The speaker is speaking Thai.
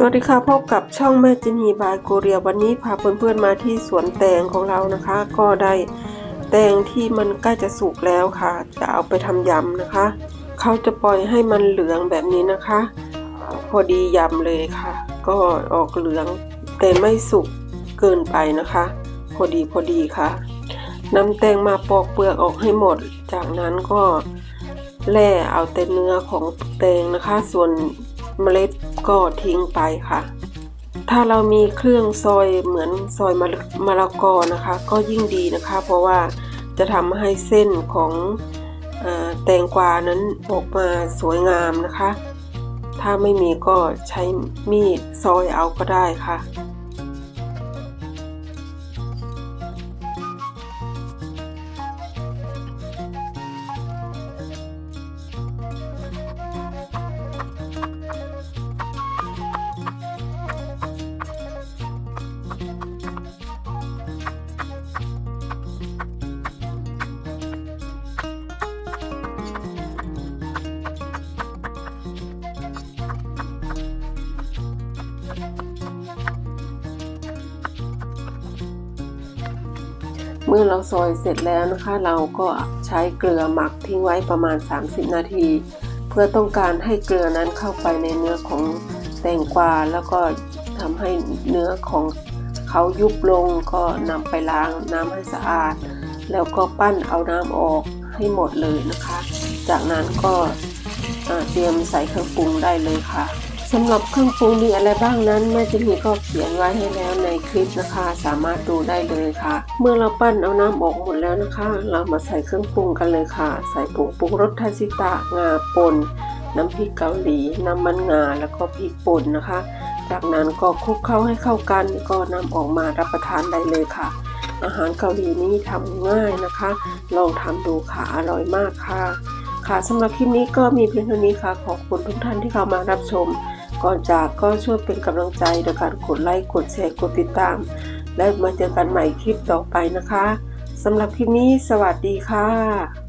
สวัสดีค่ะพบกับช่องแม่จินีบายโกเรียวันนี้พาเพื่อนๆมาที่สวนแตงของเรานะคะ ก็ได้แตงที่มันใกล้จะสุกแล้วค่ะ จะเอาไปทำยำนะคะ เขาจะปล่อยให้มันเหลืองแบบนี้นะคะ พอดียำเลยค่ะ ก็ออกเหลืองแต่ไม่สุกเกินไปนะคะ พอดีพอดีค่ะนำแตงมาปอกเปลือกออกให้หมด จากนั้นก็แล่เอาแต่เนื้อของแตงนะคะ ส่วนเมล็ด ก็ทิ้งไปค่ะ ถ้าเรามีเครื่องซอยเหมือนซอยมะละกอนะคะ ก็ยิ่งดีนะคะ เพราะว่าจะทำให้เส้นของอแตงกวานั้นออกมาสวยงามนะคะ ถ้าไม่มีก็ใช้มีดซอยเอาก็ได้ค่ะ เมื่อเราซอยเสร็จแล้วนะคะ เราก็ใช้เกลือหมักทิ้งไว้ประมาณ 30 นาที เพื่อต้องการให้เกลือนั้นเข้าไปในเนื้อของแตงกวาแล้วก็ทำให้เนื้อของเขายุบลงก็นำไปล้างน้ำให้สะอาด แล้วก็ปั้นเอาน้ำออกให้หมดเลยนะคะ จากนั้นก็เตรียมใส่เครื่องปรุงได้เลยค่ะ สำหรับเครื่องปรุงมีอะไรบ้างนั้นแม่จิมีก็เขียนไว้ให้แล้วในคลิปนะคะ สามารถดูได้เลยค่ะ เมื่อเราปั้นเอาน้ำออกหมดแล้วนะคะ เรามาใส่เครื่องปรุงกันเลยค่ะ ใส่ผงปรุงรสทาซิตะงาป่นน้ำพริกเกาหลีน้ำมันงาแล้วก็พริกป่นนะคะ จากนั้นก็คลุกเข้าให้เข้ากันก็นำออกมารับประทานได้เลยค่ะ อาหารเกาหลีนี้ทำง่ายนะคะ ลองทำดูค่ะอร่อยมากค่ะ ค่ะสำหรับคลิปนี้ก็มีเพียงเท่านี้ค่ะขอบคุณทุกท่านที่เข้ามารับชม ก่อนจากก็ช่วยเป็นกำลังใจโดยการกดไลค์กดแชร์กดติดตาม และมาเจอกันใหม่คลิปต่อไปนะคะสำหรับคลิปนี้สวัสดีค่ะ